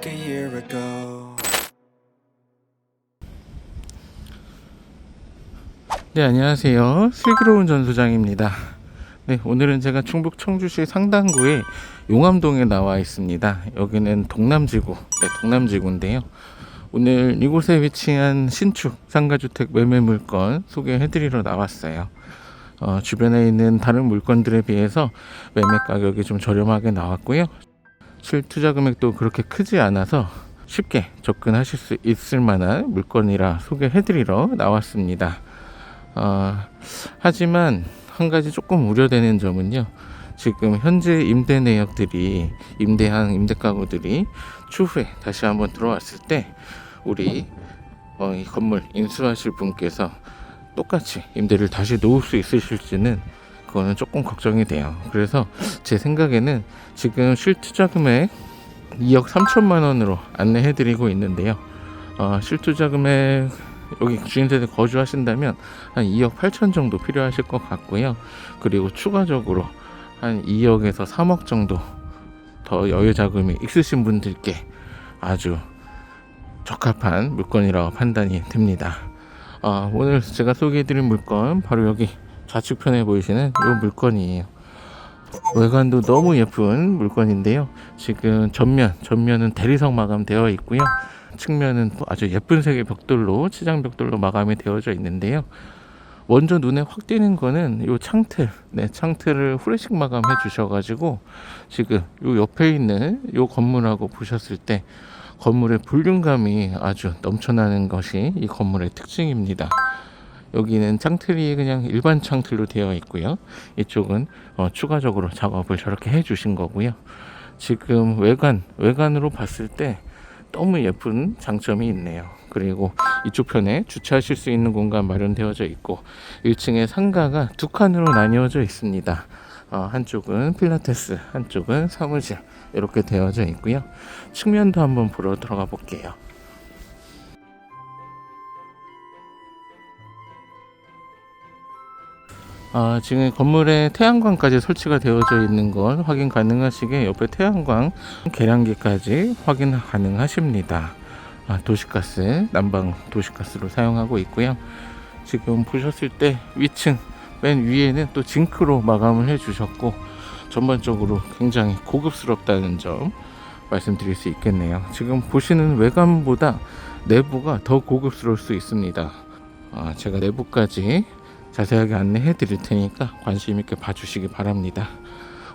Back a year ago. 네, 안녕하세요. 슬기로운 전소장입니다. 네, 오늘은 제가 충북 청주시 상당구의 용암동에 나와 있습니다. 여기는 동남지구, 네, 동남지구인데요. 오늘 이곳에 위치한 신축 상가주택 매매 물건 소개해드리러 나왔어요. 어, 주변에 있는 다른 물건들에 비해서 매매 가격이 좀 저렴하게 나왔고요. 실 투자 금액도 그렇게 크지 않아서 쉽게 접근하실 수 있을 만한 물건이라 소개해드리러 나왔습니다. 어, 하지만 한 가지 조금 우려되는 점은요. 지금 현재 임대 내역들이 임대한 임대 가구들이 추후에 다시 한번 들어왔을 때 우리 어, 이 건물 인수하실 분께서 똑같이 임대를 다시 놓을 수 있으실지는 그거는 조금 걱정이 돼요. 그래서 제 생각에는 지금 실 투자 금액 2억 3천만 원으로 안내해 드리고 있는데요. 어, 실투자 금액 여기 주인세대 거주하신다면 한 2억 8천 정도 필요하실 것 같고요. 그리고 추가적으로 한 2억에서 3억 정도 더 여유 자금이 있으신 분들께 아주 적합한 물건이라고 판단이 됩니다. 아, 오늘 제가 소개해드린 물건 바로 여기 좌측편에 보이시는 이 물건이에요. 외관도 너무 예쁜 물건인데요. 지금 전면, 전면은 대리석 마감되어 있고요. 측면은 또 아주 예쁜 색의 벽돌로 치장 벽돌로 마감이 되어져 있는데요. 먼저 눈에 확 띄는 거는 요 창틀, 네 창틀을 후레식 마감해 주셔가지고 지금 요 옆에 있는 요 건물하고 보셨을 때 건물의 볼륨감이 아주 넘쳐나는 것이 이 건물의 특징입니다. 여기는 창틀이 그냥 일반 창틀로 되어 있고요. 이쪽은 어, 추가적으로 작업을 저렇게 해 주신 거고요. 지금 외관 외관으로 봤을 때 너무 예쁜 장점이 있네요. 그리고 이쪽 편에 주차하실 수 있는 공간 마련되어져 있고 1층에 상가가 두 칸으로 나뉘어져 있습니다. 어, 한쪽은 필라테스, 한쪽은 사무실 이렇게 되어져 있고요. 측면도 한번 보러 들어가 볼게요. 아, 지금 건물에 태양광까지 설치가 되어져 있는 건 확인 가능하시게 옆에 태양광 계량기까지 확인 가능하십니다. 아, 도시가스, 난방 도시가스로 사용하고 있고요. 지금 보셨을 때 위층 맨 위에는 또 징크로 마감을 해 주셨고 전반적으로 굉장히 고급스럽다는 점 말씀드릴 수 있겠네요. 지금 보시는 외관보다 내부가 더 고급스러울 수 있습니다. 아, 제가 내부까지 자세하게 안내해 드릴 테니까 관심 있게 봐주시기 바랍니다.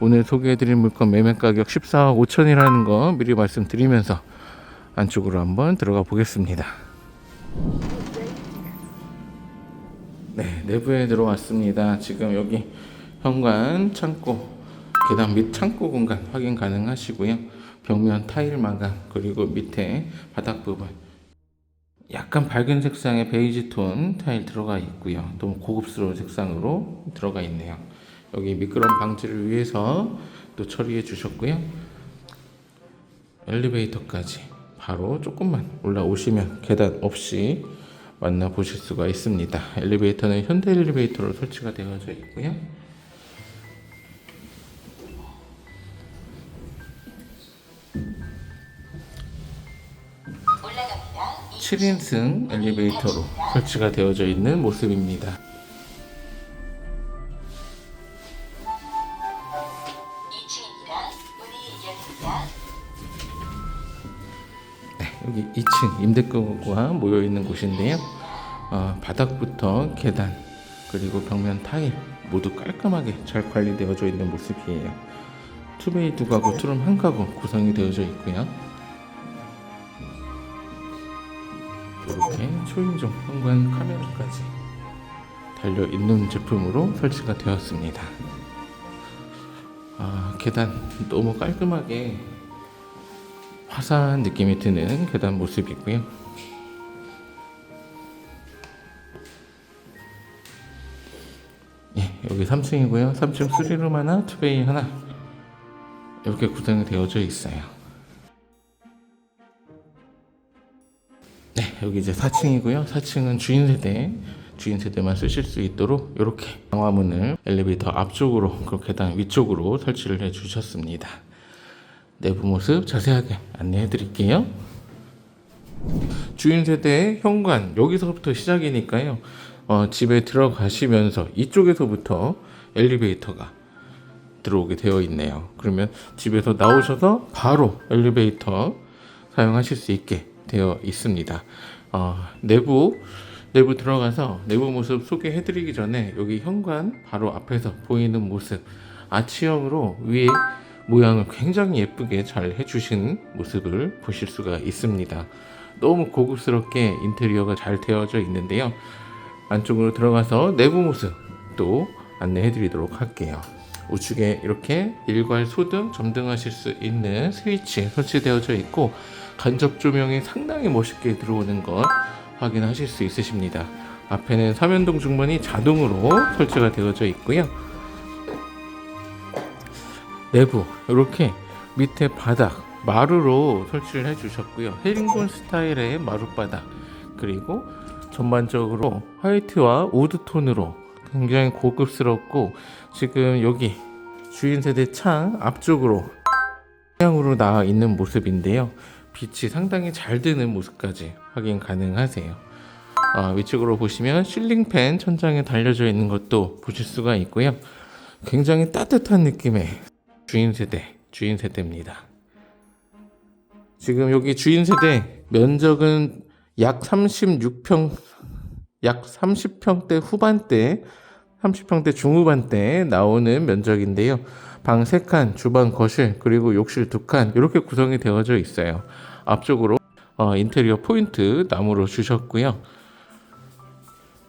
오늘 소개해 드릴 물건 매매 가격 14억 5천이라는 거 미리 말씀드리면서 안쪽으로 한번 들어가 보겠습니다. 네, 내부에 들어왔습니다. 지금 여기 현관, 창고, 계단 및 창고 공간 확인 가능하시고요. 벽면 타일 마감 그리고 밑에 바닥 부분 약간 밝은 색상의 베이지 톤 타일 들어가 있고요. 너무 고급스러운 색상으로 들어가 있네요. 여기 미끄럼 방지를 위해서 또 처리해 주셨고요. 엘리베이터까지 바로 조금만 올라오시면 계단 없이 만나 보실 수가 있습니다. 엘리베이터는 현대 엘리베이터로 설치가 되어져 있고요. 7인승 엘리베이터로 설치가 되어져 있는 모습입니다. 2층입니다. 문이 열립니다. 여기 2층 임대가구가 모여 있는 곳인데요. 어, 바닥부터 계단 그리고 벽면 타일 모두 깔끔하게 잘 관리되어져 있는 모습이에요. 투베이 두 가구, 투룸 한 가구 구성이 되어져 있고요. 이렇게 초인종 현관 카메라까지 달려 있는 제품으로 설치가 되었습니다. 아, 계단 너무 깔끔하게 화사한 느낌이 드는 계단 모습이고요. 예, 여기 3층이고요. 3층 3룸 하나, 투베이 하나 이렇게 구성이 되어져 있어요. 여기 이제 4층이고요. 4층은 주인 세대, 주인 세대만 쓰실 수 있도록 이렇게 방화문을 엘리베이터 앞쪽으로 그 계단 위쪽으로 설치를 해 주셨습니다. 내부 모습 자세하게 안내해 드릴게요. 주인 세대의 현관 여기서부터 시작이니까요. 어, 집에 들어가시면서 이쪽에서부터 엘리베이터가 들어오게 되어 있네요. 그러면 집에서 나오셔서 바로 엘리베이터 사용하실 수 있게 되어 있습니다. 어, 내부 내부 들어가서 내부 모습 소개해드리기 전에 여기 현관 바로 앞에서 보이는 모습 아치형으로 위에 모양을 굉장히 예쁘게 잘 해주신 모습을 보실 수가 있습니다. 너무 고급스럽게 인테리어가 잘 되어져 있는데요. 안쪽으로 들어가서 내부 모습 또 안내해 드리도록 할게요. 우측에 이렇게 일괄 소등, 점등하실 수 있는 스위치 설치되어져 있고 간접 조명이 상당히 멋있게 들어오는 것 확인하실 수 있으십니다. 앞에는 삼연동 중문이 자동으로 설치가 되어져 있고요. 내부 이렇게 밑에 바닥 마루로 설치를 해 주셨고요. 헤링본 스타일의 마룻바닥 그리고 전반적으로 화이트와 우드 톤으로 굉장히 고급스럽고 지금 여기 주인 세대 창 앞쪽으로 방향으로 나와 있는 모습인데요. 빛이 상당히 잘 드는 모습까지 확인 가능하세요. 아, 위쪽으로 보시면 실링팬 천장에 달려져 있는 것도 보실 수가 있고요. 굉장히 따뜻한 느낌의 주인 세대, 주인 세대입니다. 지금 여기 주인 세대 면적은 약 36평, 약 30평대 후반대, 30평대 중후반대 나오는 면적인데요. 방 3칸, 주방, 거실, 그리고 욕실 2칸 이렇게 구성이 되어져 있어요. 앞쪽으로 어, 인테리어 포인트 나무로 주셨고요.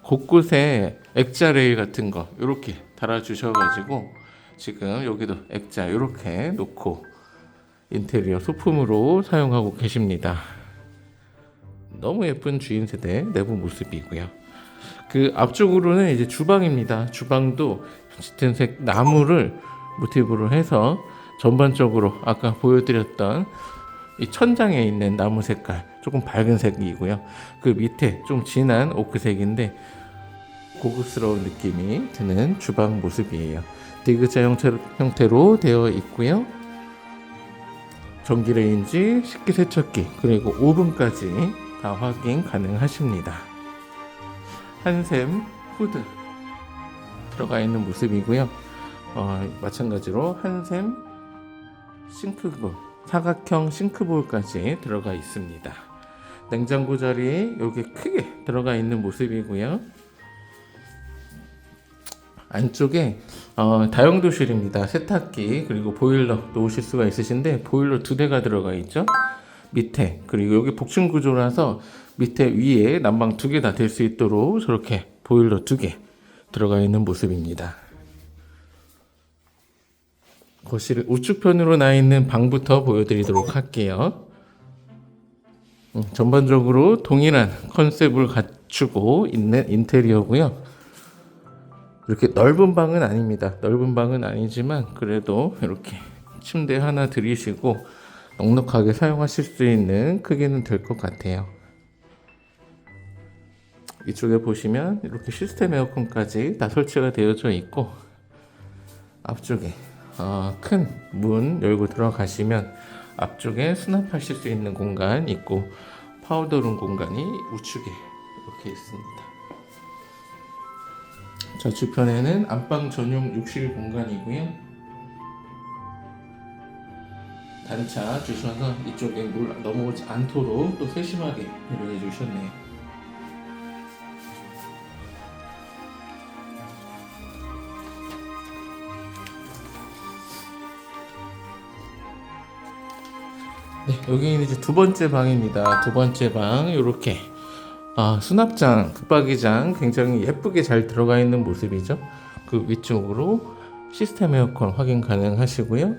곳곳에 액자 레일 같은 거 이렇게 달아 주셔가지고 지금 여기도 액자 이렇게 놓고 인테리어 소품으로 사용하고 계십니다. 너무 예쁜 주인 세대 내부 모습이고요. 그 앞쪽으로는 이제 주방입니다. 주방도 짙은색 나무를 모티브로 해서 전반적으로 아까 보여드렸던 이 천장에 있는 나무 색깔 조금 밝은 색이고요. 그 밑에 좀 진한 오크색인데 고급스러운 느낌이 드는 주방 모습이에요. 디귿자 형태로, 되어 있고요. 전기레인지, 식기세척기, 그리고 오븐까지 다 확인 가능하십니다. 한샘 후드 들어가 있는 모습이고요. 어, 마찬가지로 한샘 싱크볼, 사각형 싱크볼까지 들어가 있습니다. 냉장고 자리에 여기 크게 들어가 있는 모습이고요. 안쪽에 어, 다용도실입니다. 세탁기 그리고 보일러 놓으실 수가 있으신데 보일러 두 대가 들어가 있죠. 밑에 그리고 여기 복층 구조라서 밑에 위에 난방 두 개 다 될 수 있도록 저렇게 보일러 두 개 들어가 있는 모습입니다. 거실 우측편으로 나 있는 방부터 보여드리도록 할게요. 음, 전반적으로 동일한 컨셉을 갖추고 있는 인테리어고요. 이렇게 넓은 방은 아닙니다. 넓은 방은 아니지만 그래도 이렇게 침대 하나 들이시고 넉넉하게 사용하실 수 있는 크기는 될 것 같아요. 이쪽에 보시면 이렇게 시스템 에어컨까지 다 설치가 되어져 있고 앞쪽에 어, 큰문 열고 들어가시면 앞쪽에 수납하실 수 있는 공간 있고 파우더룸 공간이 우측에 이렇게 있습니다. 좌측편에는 안방 전용 욕실 공간이고요. 단차 주셔서 이쪽에 물 넘어오지 않도록 또 세심하게 배려해 주셨네요. 네, 여기는 이제 두 번째 방입니다. 두 번째 방 이렇게 아, 수납장, 붙박이장 굉장히 예쁘게 잘 들어가 있는 모습이죠. 그 위쪽으로 시스템 에어컨 확인 가능하시고요.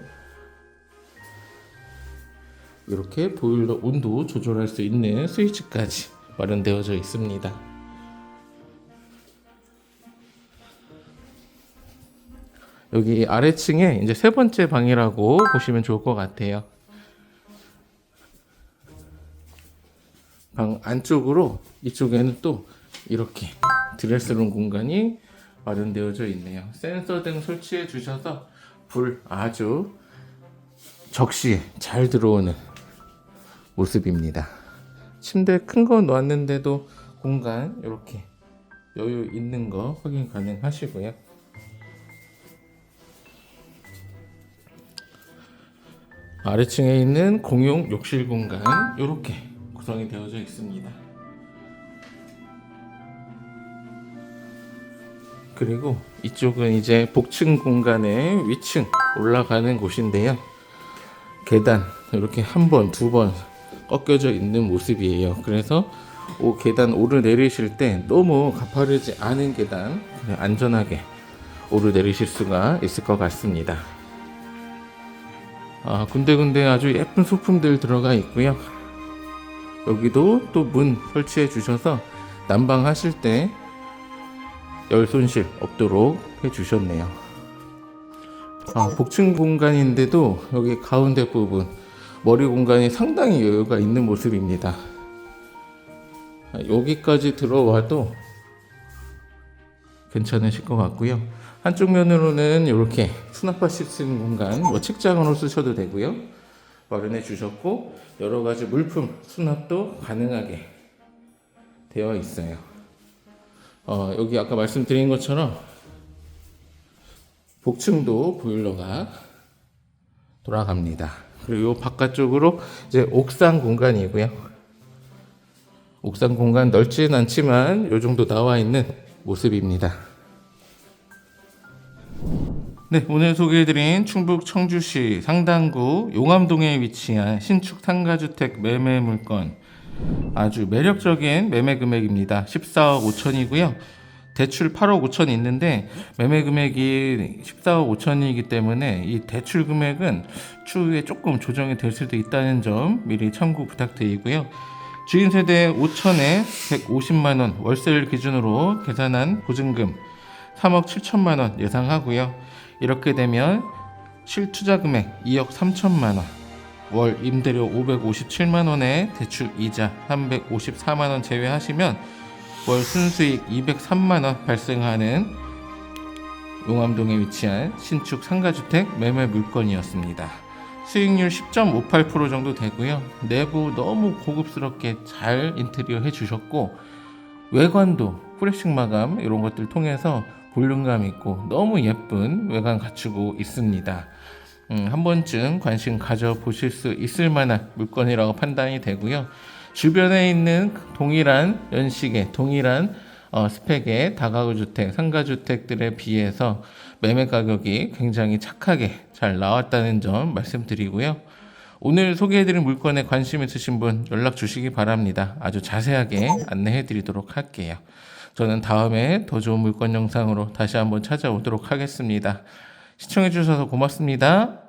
이렇게 보일러 온도 조절할 수 있는 스위치까지 마련되어져 있습니다. 여기 아래층에 이제 세 번째 방이라고 보시면 좋을 것 같아요. 방 안쪽으로 이쪽에는 또 이렇게 드레스룸 공간이 마련되어져 있네요. 센서 등 설치해 주셔서 불 아주 적시에 잘 들어오는 모습입니다. 침대 큰거 놓았는데도 공간 이렇게 여유 있는 거 확인 가능하시고요. 아래층에 있는 공용 욕실 공간 이렇게 구성이 되어져 있습니다. 그리고 이쪽은 이제 복층 공간의 위층 올라가는 곳인데요. 계단 이렇게 한 번, 두 번 꺾여져 있는 모습이에요. 그래서 오 계단 오르 내리실 때 너무 가파르지 않은 계단 안전하게 오르 내리실 수가 있을 것 같습니다. 아, 군데군데 아주 예쁜 소품들 들어가 있고요. 여기도 또 문 설치해 주셔서 난방 하실 때 열 손실 없도록 해 주셨네요. 아, 복층 공간인데도 여기 가운데 부분 머리 공간이 상당히 여유가 있는 모습입니다. 아, 여기까지 들어와도 괜찮으실 것 같고요. 한쪽 면으로는 이렇게 수납하실 수 있는 공간, 뭐 책장으로 쓰셔도 되고요. 마련해 주셨고 여러 가지 물품 수납도 가능하게 되어 있어요. 어, 여기 아까 말씀드린 것처럼 복층도 보일러가 돌아갑니다. 그리고 요 바깥쪽으로 이제 옥상 공간이고요. 옥상 공간 넓지는 않지만 요 정도 나와 있는 모습입니다. 네, 오늘 소개해드린 충북 청주시 상당구 용암동에 위치한 신축 상가주택 매매 물건 아주 매력적인 매매 금액입니다. 14억 5천이고요. 대출 8억 5천 있는데 매매 금액이 14억 5천이기 때문에 이 대출 금액은 추후에 조금 조정이 될 수도 있다는 점 미리 참고 부탁드리고요. 주인 세대 5천에 150만 원 월세를 기준으로 계산한 보증금 3억 7천만 원 예상하고요. 이렇게 되면 실투자 금액 2억 3천만 원, 월 임대료 557만 원에 대출 이자 354만 원 제외하시면 월 순수익 203만 원 발생하는 용암동에 위치한 신축 상가주택 매매 물건이었습니다. 수익률 10.58% 정도 되고요. 내부 너무 고급스럽게 잘 인테리어 해주셨고 외관도 프레싱 마감 이런 것들 통해서 볼륨감 있고 너무 예쁜 외관 갖추고 있습니다. 음, 한 번쯤 관심 가져 보실 수 있을 만한 물건이라고 판단이 되고요. 주변에 있는 동일한 연식의 동일한 어, 스펙의 다가구 주택, 상가 주택들에 비해서 매매 가격이 굉장히 착하게 잘 나왔다는 점 말씀드리고요. 오늘 소개해드린 물건에 관심 있으신 분 연락 주시기 바랍니다. 아주 자세하게 안내해드리도록 할게요. 저는 다음에 더 좋은 물건 영상으로 다시 한번 찾아오도록 하겠습니다. 시청해주셔서 고맙습니다.